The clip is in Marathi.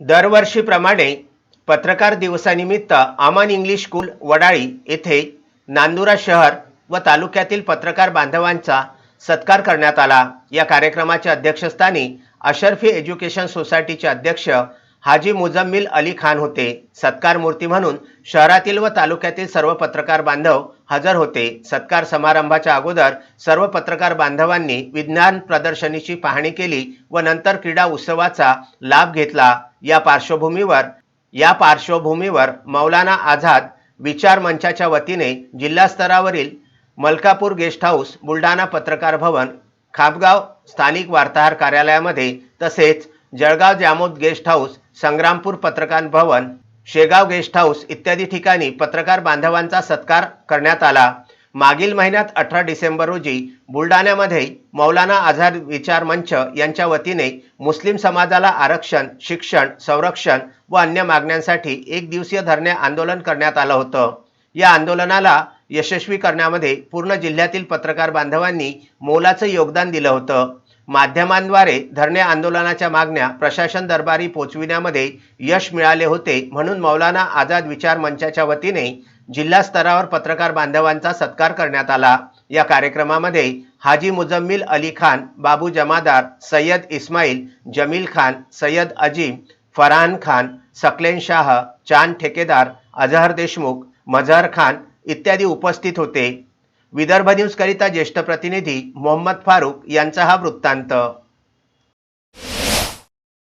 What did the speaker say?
दरवर्षीप्रमाणे पत्रकार दिवसानिमित्त अमन इंग्लिश स्कूल वडाळी येथे नांदुरा शहर व तालुक्यातील पत्रकार बांधवांचा सत्कार करण्यात आला. या कार्यक्रमाच्या अध्यक्षस्थानी अशरफी एज्युकेशन सोसायटीचे अध्यक्ष हाजी मुजम्मिल अली खान होते. सत्कार मूर्ती म्हणून शहरातील व तालुक्यातील सर्व पत्रकार बांधव हजर होते. सत्कार समारंभाच्या अगोदर सर्व पत्रकार बांधवांनी विज्ञान प्रदर्शनीची पाहणी केली व नंतर क्रीडा उत्सवाचा लाभ घेतला. या पार्श्वभूमीवर या पार्श्वभूमीवर मौलाना आझाद विचार मंचाच्या वतीने जिल्हा स्तरावरील मलकापूर गेस्ट हाऊस बुलढाणा पत्रकार भवन खापगाव स्थानिक वार्ताहर कार्यालयामध्ये तसेच जळगाव जामोद गेस्ट हाऊस संग्रामपूर पत्रकार भवन शेगाव गेस्ट हाऊस इत्यादी ठिकाणी पत्रकार बांधवांचा सत्कार करण्यात आला. मागील महिन्यात अठरा डिसेंबर रोजी बुलढाण्यामध्ये मौलाना आझाद विचार मंच यांच्या वतीने मुस्लिम समाजाला आरक्षण शिक्षण संरक्षण व अन्य मागण्यांसाठी एक दिवसीय धरणे आंदोलन करण्यात आलं होतं. या आंदोलनाला यशस्वी करण्यामध्ये पूर्ण जिल्ह्यातील पत्रकार बांधवांनी मोलाचं योगदान दिलं होतं. माध्यमांद्वारे धरणे आंदोलनाच्या मागण्या प्रशासन दरबारी पोचविण्यामध्ये यश मिळाले होते म्हणून मौलाना आझाद विचार मंचाच्या वतीने जिल्हा स्तरावर पत्रकार बांधवांचा सत्कार करण्यात आला. या कार्यक्रमामध्ये हाजी मुजम्मिल अली खान बाबू जमादार सय्यद इस्माईल जमील खान सय्यद अजीम फरहान खान सकलेन शाह चांद ठेकेदार अझहर देशमुख मझहर खान इत्यादी उपस्थित होते. विदर्भ न्यूजकरिता ज्येष्ठ प्रतिनिधी मोहम्मद फारूक यांचा हा वृत्तांत.